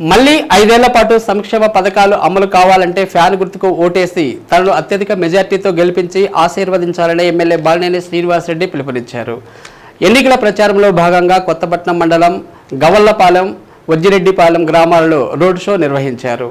మళ్ళీ ఐదేళ్ళ పాటు సంక్షేమ పథకాలు అమలు కావాలంటే ఫ్యాన్ గుర్తుకు ఓటేసి తనను అత్యధిక మెజార్టీతో గెలిపించి ఆశీర్వదించాలని ఎమ్మెల్యే బాలినేని శ్రీనివాసరెడ్డి పిలుపునిచ్చారు. ఎన్నికల ప్రచారంలో భాగంగా కొత్తపట్నం మండలం గవల్లపాలెం వజ్జిరెడ్డిపాలెం గ్రామాలలో రోడ్ షో నిర్వహించారు.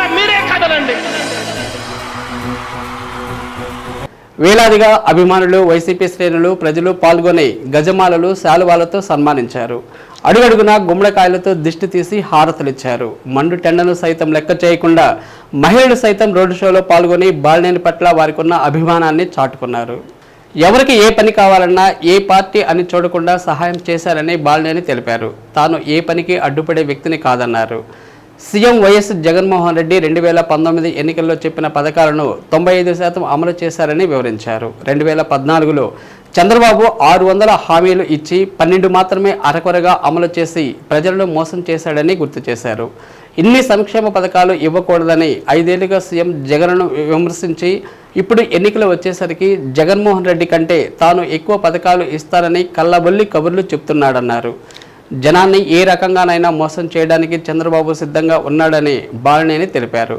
వేలాదిగా అభిమానులు వైసీపీ శ్రేణులు ప్రజలు పాల్గొని గజమాలలు శాలువాలతో సన్మానించారు. అడుగడుగునా గుమ్మడికాయలతో దిష్టి తీసి హారతులిచ్చారు. మండు టెండను సైతం లెక్క చేయకుండా మహిళలు సైతం రోడ్డు షోలో పాల్గొని బాలినేని పట్ల వారికున్న అభిమానాన్ని చాటుకున్నారు. ఎవరికి ఏ పని కావాలన్నా ఏ పార్టీ అని చూడకుండా సహాయం చేశారని బాలినేని తెలిపారు. తాను ఏ పనికి అడ్డుపడే వ్యక్తిని కాదన్నారు. సీఎం వైఎస్ జగన్మోహన్ రెడ్డి రెండు వేల పంతొమ్మిది ఎన్నికల్లో చెప్పిన పథకాలను తొంభై ఐదు శాతం అమలు చేశారని వివరించారు. రెండు వేల పద్నాలుగులో చంద్రబాబు ఆరు వందల హామీలు ఇచ్చి పన్నెండు మాత్రమే అరకొరగా అమలు చేసి ప్రజలను మోసం చేశాడని గుర్తు చేశారు. ఇన్ని సంక్షేమ పథకాలు ఇవ్వకూడదని ఐదేళ్ళుగా సీఎం జగన్ను విమర్శించి ఇప్పుడు ఎన్నికలు వచ్చేసరికి జగన్మోహన్ రెడ్డి కంటే తాను ఎక్కువ పథకాలు ఇస్తారని కళ్ళబొల్లి కబుర్లు చెప్తున్నాడన్నారు. జనాన్ని ఏ రకంగానైనా మోసం చేయడానికి చంద్రబాబు సిద్ధంగా ఉన్నాడని బాలినేని తెలిపారు.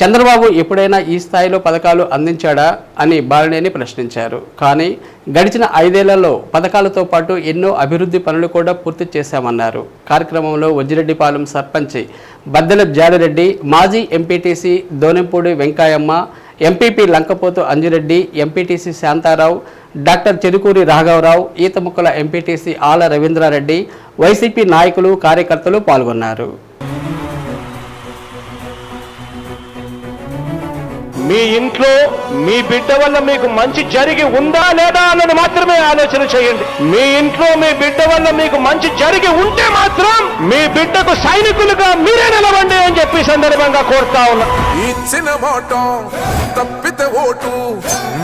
చంద్రబాబు ఎప్పుడైనా ఈ స్థాయిలో పథకాలు అందించాడా అని బాలినేని ప్రశ్నించారు. కానీ గడిచిన ఐదేళ్ళలో పథకాలతో పాటు ఎన్నో అభివృద్ధి పనులు కూడా పూర్తి చేశామన్నారు. కార్యక్రమంలో వజ్జిరెడ్డిపాలెం సర్పంచ్ బద్దెల జాడిరెడ్డి మాజీ MPTC Donempudi Venkayamma MPP Lankapothu Anjireddy MPTC Shantarao doctor Cherukuri రాఘవరావు ఈతముక్కల ఎంపీటీసీ ఆల రవీంద్రారెడ్డి వైసీపీ నాయకులు కార్యకర్తలు పాల్గొన్నారు. మీ ఇంట్లో మీ బిడ్డ వల్ల మీకు మంచి జరిగి ఉందా లేదా అన్నది మాత్రమే ఆలోచన చేయండి. మీ ఇంట్లో మీ బిడ్డ వల్ల మీకు మంచి జరిగి ఉంటే మాత్రం మీ బిడ్డకు సైనికులుగా మీరే నిలవండి అని చెప్పి సందర్భంగా కోరుతా ఉన్నా. ఇచ్చిన మాట తప్పితే ఓటు